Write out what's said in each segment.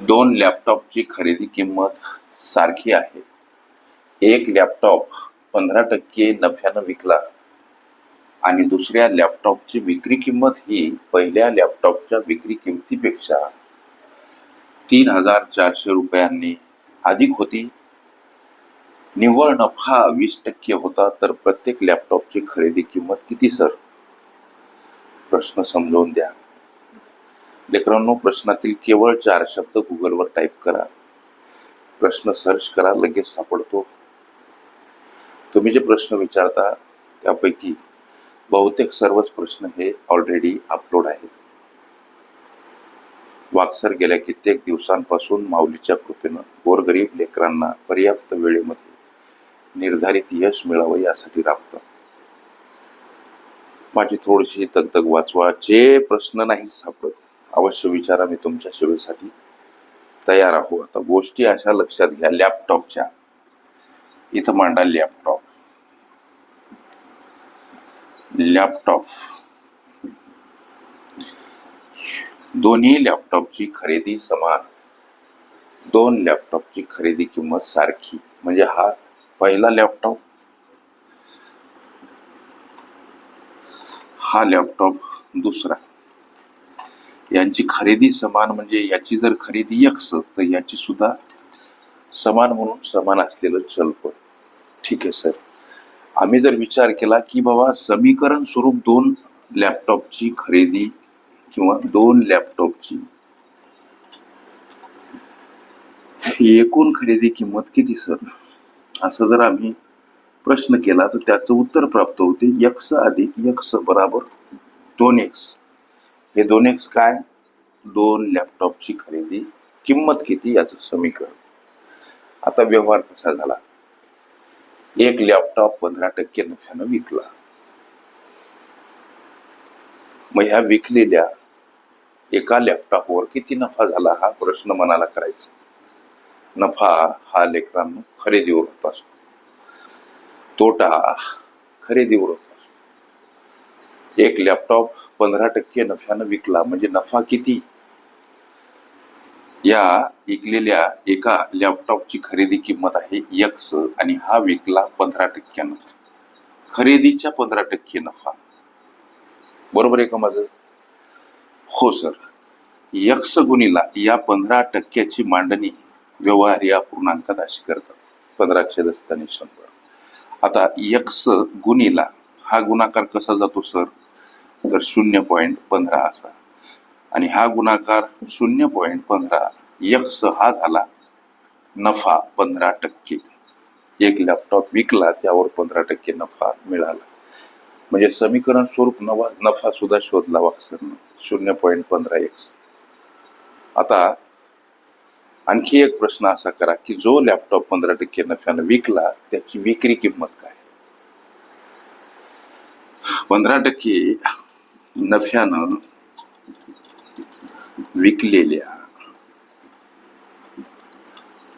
दोन लॅपटॉपची खरेदी किंमत सारखी आहे. एक लॅपटॉप पंधरा टक्के नफ्यानं विकला आणि दुसऱ्या लॅपटॉपची विक्री किंमत ही पहिल्या लॅपटॉपच्या विक्री किमतीपेक्षा तीन हजार चारशे रुपयांनी अधिक होती. निव्वळ नफा वीस टक्के होता तर प्रत्येक लॅपटॉपची खरेदी किंमत किती सर? प्रश्न समजवून द्या. लेकरांनो प्रश्नातील केवळ चार शब्द गुगलवर टाईप करा. प्रश्न सर्च करा लगेच सापडतो. तुम्ही जे प्रश्न विचारता त्यापैकी बहुतेक सर्वच प्रश्न हे ऑलरेडी अपलोड आहेत. वाक्सर गेल्या कित्येक दिवसांपासून माऊलीच्या कृपेनं गोरगरीब लेकरांना पर्याप्त वेळेमध्ये निर्धारित यश मिळावं यासाठी राबतात माझी थोडीशी दगदग वाचवा. जे प्रश्न नाही सापडत अवश्य विचारा मी तुमच्या सेवेसाठी तयार आहो. आता गोष्टी अशा लक्षात घ्या लॅपटॉपच्या. इथं मांडा लॅपटॉप. लॅपटॉप. दोन्ही लॅपटॉपची खरेदी समान. दोन लॅपटॉपची खरेदी किंमत सारखी. म्हणजे हा पहिला लॅपटॉप. हा लॅपटॉप दुसरा. यांची खरेदी समान म्हणजे याची जर खरेदी यक्स तर याची सुद्धा समान म्हणून समान असलेलं चलपद ठीक आहे सर. आम्ही जर विचार केला की बाबा समीकरण स्वरूप दोन लॅपटॉपची खरेदी किंवा दोन लॅपटॉपची एकूण खरेदी किंमत किती सर? असं जर आम्ही प्रश्न केला तर त्याचं उत्तर प्राप्त होते यक्स अधिक यक्स बराबर दोन एक्स हे दोन एक्स काय? दोन लॅपटॉपची खरेदी किंमत किती याचं समीकरण. आता व्यवहार कसा झाला. एक लॅपटॉप पंधरा टक्के नफ्यानं विकला. मग ह्या विकलेल्या एका लॅपटॉपवर किती नफा झाला हा प्रश्न मनाला करायचा. नफा हा लेकरांनो खरेदीवर होत असतो. तोटा खरेदीवर होत असतो. एक लॅपटॉप पंधरा टक्के नफ्यानं विकला. म्हणजे नफा किती? या विकलेल्या एका लॅपटॉपची खरेदी किंमत आहे यक्स आणि हा विकला पंधरा टक्क्यानं खरेदीच्या पंधरा टक्के नफा. बरोबर आहे का माझं? हो सर. यक्स गुणीला या पंधरा टक्क्याची मांडणी व्यवहार या पूर्णांकात अशी करतात. पंधराशे दस्ताने शंभर. आता यक्स गुणीला हा गुणाकार कसा जातो सर? तर शून्य पॉईंट पंधरा असा. आणि हा गुणाकार शून्य पॉईंट पंधरा यक्स हा झाला नफा पंधरा टक्के. एक लॅपटॉप विकला त्यावर पंधरा टक्के नफा मिळाला. म्हणजे समीकरण स्वरूप नवा नफा सुद्धा शोधला वाक्सरनं शून्य पॉईंट पंधरा एक्स आता आणखी एक प्रश्न असा करा की जो लॅपटॉप पंधरा टक्के नफ्यानं विकला त्याची विक्री किंमत काय? पंधरा टक्के नफ्यानं विकलेल्या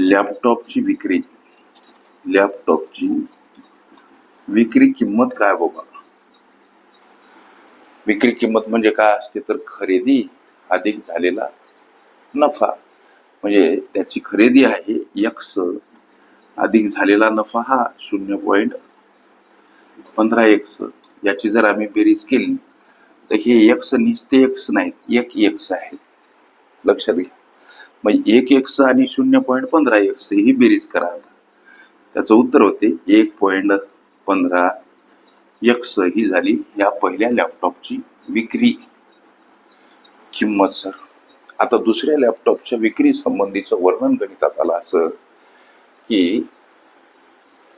लॅपटॉपची विक्री लॅपटॉपची विक्री किंमत काय बाबा? विक्री किंमत म्हणजे काय असते तर खरेदी अधिक झालेला नफा. म्हणजे त्याची खरेदी आहे यक्स अधिक झालेला नफा हा शून्य पॉईंट पंधरा एक्स याची जर आम्ही बेरीज केली तर हे एक्स निस्ते एक्स नाहीत. एक एक्स आहेत लक्षात घ्या. मग एक एक्स आणि शून्य पॉईंट पंधरा एक्स ही बेरीज करा. त्याचं उत्तर होते एक पॉईंट पंधरा एक्स ही झाली या पहिल्या लॅपटॉपची विक्री किंमत सर आता दुसऱ्या लॅपटॉपच्या विक्री संबंधीचं वर्णन गणितात आलं असं की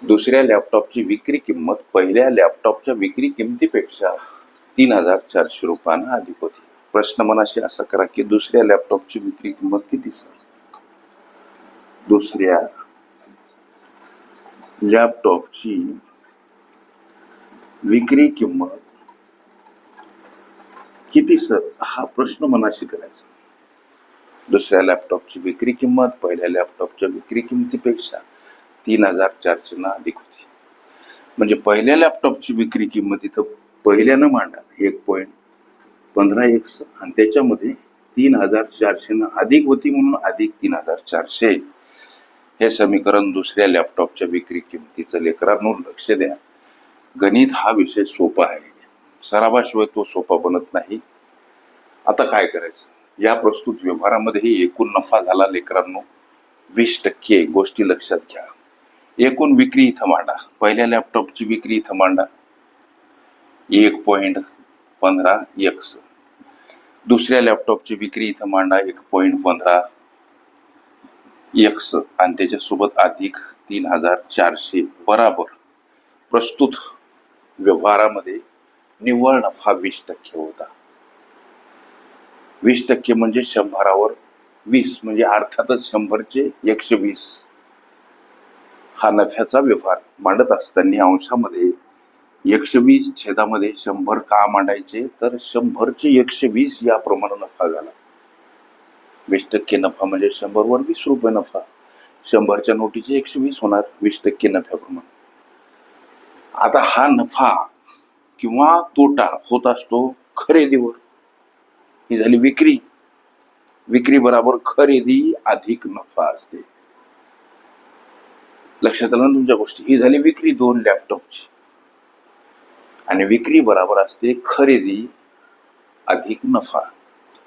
दुसऱ्या लॅपटॉपची विक्री किंमत पहिल्या लॅपटॉपच्या विक्री किमतीपेक्षा तीन हजार चारशे रुपयानं अधिक होती. प्रश्न मनाशी असा करा की दुसऱ्या लॅपटॉपची विक्री किंमत किती सर दुसऱ्या लॅपटॉपची विक्री किंमत किती सर हा प्रश्न मनाशी करायचा. दुसऱ्या लॅपटॉपची विक्री किंमत पहिल्या लॅपटॉपच्या विक्री किमतीपेक्षा तीन हजार चारशे ना अधिक होती. म्हणजे पहिल्या लॅपटॉपची विक्री किंमत इथं पहिल्यानं मांडा एक पॉईंट पंधरा एक आणि त्याच्यामध्ये तीन हजार चारशे न अधिक होती म्हणून अधिक तीन हजार चारशे हे समीकरण दुसऱ्या लॅपटॉपच्या विक्री किमतीचं लेकरांनो लक्ष द्या. गणित हा विषय सोपा आहे. सरावाशिवाय तो सोपा बनत नाही. आता काय करायचं? या प्रस्तुत व्यवहारामध्येही एकूण नफा झाला लेकरांनो. वीस टक्के गोष्टी लक्षात घ्या. एकूण विक्री इथं मांडा. पहिल्या लॅपटॉपची विक्री इथं मांडा. एक पॉईंट पंधरा एक्स दुसऱ्या लॅपटॉपची विक्री इथं मांडा एक पॉईंट पंधरा एक्स आणि त्याच्यासोबत अधिक तीन हजार चारशे बराबर. प्रस्तुत व्यवहारामध्ये निव्वळ नफा वीस टक्के होता. वीस टक्के म्हणजे शंभरावर वीस म्हणजे अर्थातच शंभरचे एकशे वीस. हा नफ्याचा व्यवहार मांडत असताना अंशामध्ये एकशे वीस छेदामध्ये शंभर का मांडायचे? तर शंभरचे एकशे वीस या प्रमाणे नफा झाला. वीस टक्के नफा म्हणजे शंभरवर वीस रुपये नफा. शंभरच्या नोटीचे एकशे वीस होणार वीस टक्के नफ्याप्रमाणे आता हा नफा किंवा तोटा होत असतो खरेदीवर. ही झाली विक्री. विक्री बराबर खरेदी अधिक नफा असते. लक्षात आलं ना तुमच्या गोष्टी? ही झाली विक्री दोन लॅपटॉपची आणि विक्री बराबर असते खरेदी अधिक नफा.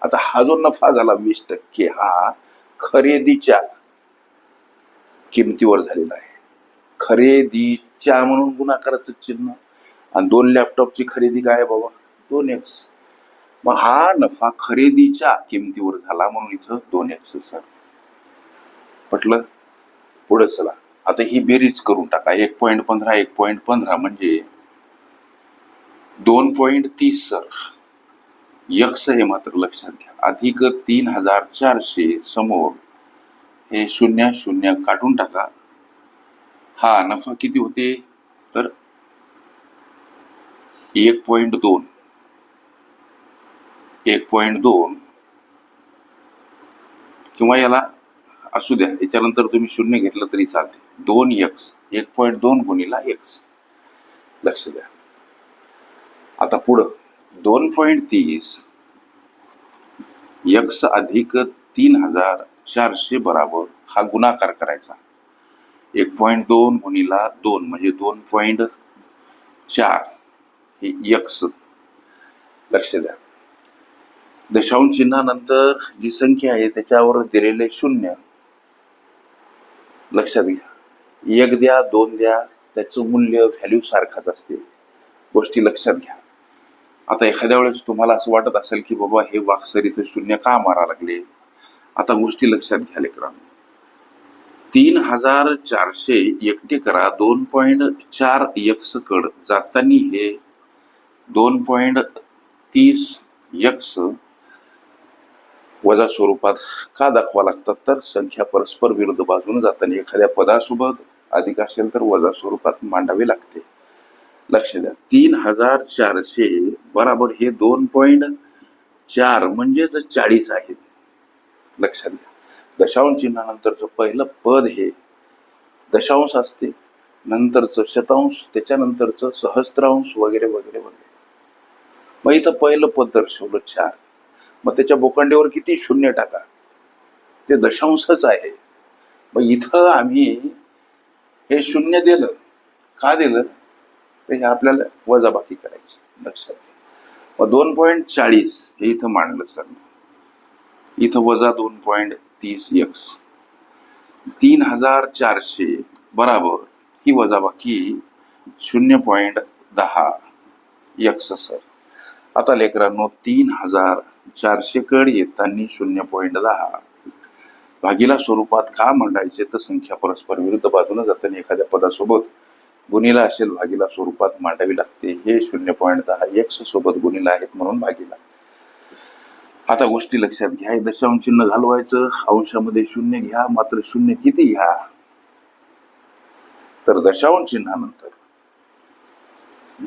आता हा जो नफा झाला वीस टक्के हा खरेदीच्या किमतीवर झालेला आहे. खरेदीच्या म्हणून गुणाकाराचं चिन्ह. आणि दोन लॅपटॉपची खरेदी काय आहे बाबा? दोन एक्स मग हा नफा खरेदीच्या किमतीवर झाला म्हणून इथं दोन एक्स सर पटलं? पुढे चला. आता ही बेरीज करून टाका. एक पॉईंट पंधरा एक पॉईंट पंधरा म्हणजे दोन पॉईंट तीस सर. यक्स हे मात्र लक्षात घ्या. अधिक तीन हजार चारशे समोर हे शून्य शून्य काढून टाका. हा नफा किती होते? तर एक पॉइंट दोन. एक पॉइंट दोन किंवा याला असू द्या याच्यानंतर तुम्ही शून्य घेतलं तरी चालते. दोन एक्स एक पॉइंट दोन गुणीला एक्स लक्ष द्या. आता पुढं. दोन पॉईंट तीस. यक्स अधिक तीन हजार चारशे बराबर हा गुणाकार करायचा. एक पॉईंट दोन गुणीला दोन म्हणजे दोन पॉईंट चार. हे यक्स. लक्ष द्या. दशांश चिन्हानंतर जी संख्या आहे त्याच्यावर दिलेले शून्य. लक्षात घ्या. एक द्या दोन द्या त्याचं मूल्य व्हॅल्यू सारखाच असते. गोष्टी लक्षात घ्या. आता एखाद्या वेळेस तुम्हाला असं वाटत असेल की बाबा हे वाक्सर इथे शून्य का मारा लागले? आता गोष्टी लक्षात घ्या लेकरांनो. तीन हजार चारशे एकटे करा दोन पॉईंट चार यक्स कड. जातानी हे दोन पॉईंट तीस यक्स वजा स्वरूपात का दाखवा लागतात? तर संख्या परस्पर विरुद्ध बाजूने जाताना एखाद्या पदासोबत अधिक असेल तर वजा स्वरूपात मांडावे लागते. लक्ष द्या. तीन हजार चारशे बराबर हे दोन पॉइंट चार म्हणजेच चाळीस आहेत. लक्षात घ्या दशांश चिन्हानंतरचं पहिलं पद हे दशांश असते. नंतरचं शतांश त्याच्यानंतरचं सहस्त्रांश वगैरे वगैरे वगैरे. मग इथं पहिलं पद दर्शवलं चार. मग त्याच्या बोकांडीवर किती? शून्य टाका. ते दशांशच आहे. मग इथं आम्ही हे शून्य दिलं. का दिलं? तर हे आपल्याला वजाबाकी करायची लक्षात घ्या. मग दोन पॉईंट चाळीस हे इथं मांडलं सर. इथं वजा दोन पॉईंट तीस एक्स तीन हजार चारशे बराबर ही वजाबाकी शून्य पॉईंट दहा एक्स सर. आता लेकरांनो तीन हजार चारशे कड येताना शून्य पॉईंट दहा. भागीला स्वरूपात का मांडायचे? तर संख्या परस्पर विरुद्ध बाजूने जाताना एखाद्या पदासोबत गुणीला असेल भागीला स्वरूपात मांडावी लागते. हे शून्य पॉईंट दहा एक्स सोबत गुणीला आहेत म्हणून भागीला. आता गोष्टी लक्षात घ्या. दशांश चिन्ह घालवायचं अंशामध्ये शून्य घ्या मात्र शून्य किती घ्या? तर दशांश चिन्हानंतर.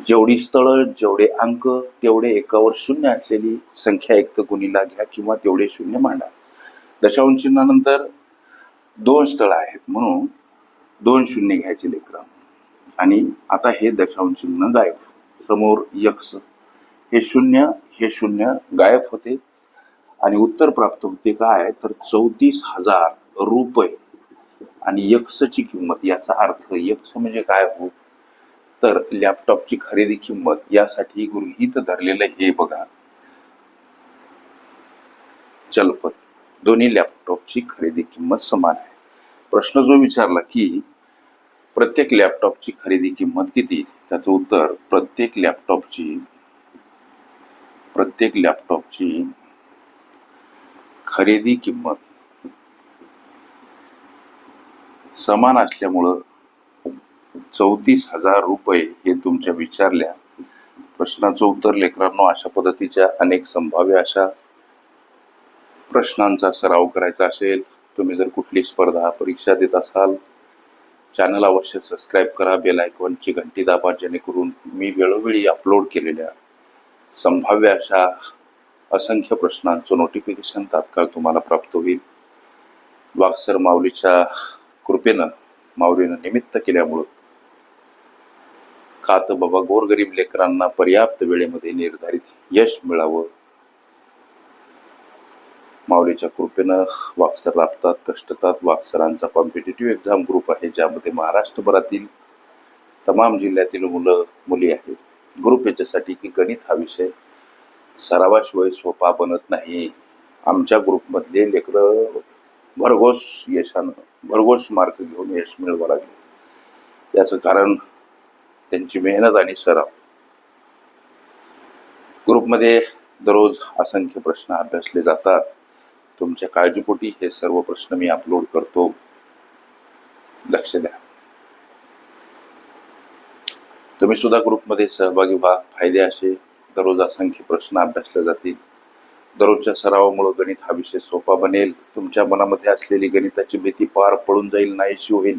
जेवढी स्थळ जेवढे अंक तेवढे एकावर शून्य असलेली संख्या एक तर गुणीला घ्या किंवा तेवढे शून्य मांडा. दशांश चिन्हानंतर दोन स्थळ आहेत म्हणून दोन शून्य घ्यायचे लेकरांना आणि आता हे दशांश चिन्ह गायब. समोर यक्ष. हे शून्य हे शून्य गायब होते. आणि उत्तर प्राप्त होते काय? तर चौतीस हजार रुपये. आणि यक्षची किंमत याचा अर्थ यक्ष म्हणजे काय हो? तर लॅपटॉपची खरेदी किंमत यासाठी गृहीत धरलेलं हे बघा. चलपत. दोन्ही लॅपटॉपची खरेदी किंमत समान आहे. प्रश्न जो विचारला की प्रत्येक लॅपटॉपची खरेदी किंमत किती? त्याचं उत्तर प्रत्येक लॅपटॉपची प्रत्येक लॅपटॉपची खरेदी किंमत समान असल्यामुळं चौतीस हजार रुपये हे तुमच्या विचारल्या. प्रश्नाचं उत्तर लेकरांनो अशा पद्धतीच्या अनेक संभाव्य अशा प्रश्नांचा सराव करायचा असेल तुम्ही जर कुठली स्पर्धा परीक्षा देत असाल चॅनल अवश्य सबस्क्राईब करा बेल आयकॉनची घंटी दाबा जेणेकरून मी वेळोवेळी अपलोड केलेल्या संभाव्य अशा असंख्य प्रश्नांचं नोटिफिकेशन तात्काळ तुम्हाला प्राप्त होईल. वाक्सर माऊलीच्या कृपेनं माऊलीनं निमित्त केल्यामुळं. का तर बाबा गोरगरीब लेकरांना पर्याप्त वेळेमध्ये निर्धारित यश मिळावं. माऊलीच्या कृपेनं वाक्सर राबतात कष्टतात. वाक्सरांचा कॉम्पिटेटिव्ह एक्झाम ग्रुप आहे ज्यामध्ये महाराष्ट्रभरातील तमाम जिल्ह्यातील मुलं मुली आहेत. ग्रुप याच्यासाठी की गणित हा विषय सरावाशिवाय सोपा बनत नाही. आमच्या ग्रुपमधले लेकरं भरघोस यशानं भरघोस मार्क घेऊन यश मिळवा लागले. याचं कारण त्यांची मेहनत आणि सराव. ग्रुपमध्ये दररोज असंख्य प्रश्न अभ्यासले जातात. तुमच्या काळजीपोटी हे सर्व प्रश्न मी अपलोड करतो. लक्ष द्या. तुम्ही सुद्धा ग्रुपमध्ये सहभागी व्हा. फायदे असे दररोज असंख्य प्रश्न अभ्यासले जातील. दररोजच्या सरावामुळे गणित हा विषय सोपा बनेल. तुमच्या मनामध्ये असलेली गणिताची भीती पार पडून जाईल नाहीशी होईल.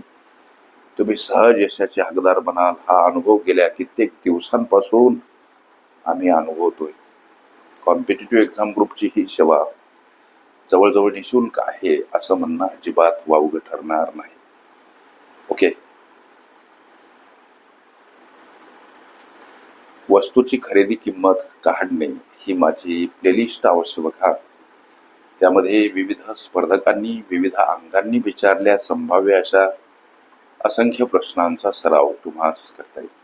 तुम्ही सहज यशाचे हकदार बनाल. हा अनुभव गेल्या कित्येक दिवसांपासून आम्ही अनुभवतोय. कॉम्पिटेटिव्ह एक्झाम ग्रुपची ही सेवा जवळजवळ निशुल्क आहे असं म्हणणं अजिबात वावग ठरणार नाही. ओके वस्तूची खरेदी किंमत काढणे ही माझी प्लेलिस्ट अवश्य बघा. त्यामध्ये विविध स्पर्धकांनी विविध अंगांनी विचारल्या संभाव्य अशा असंख्य प्रश्नांचा सराव तुम्हास करता येईल.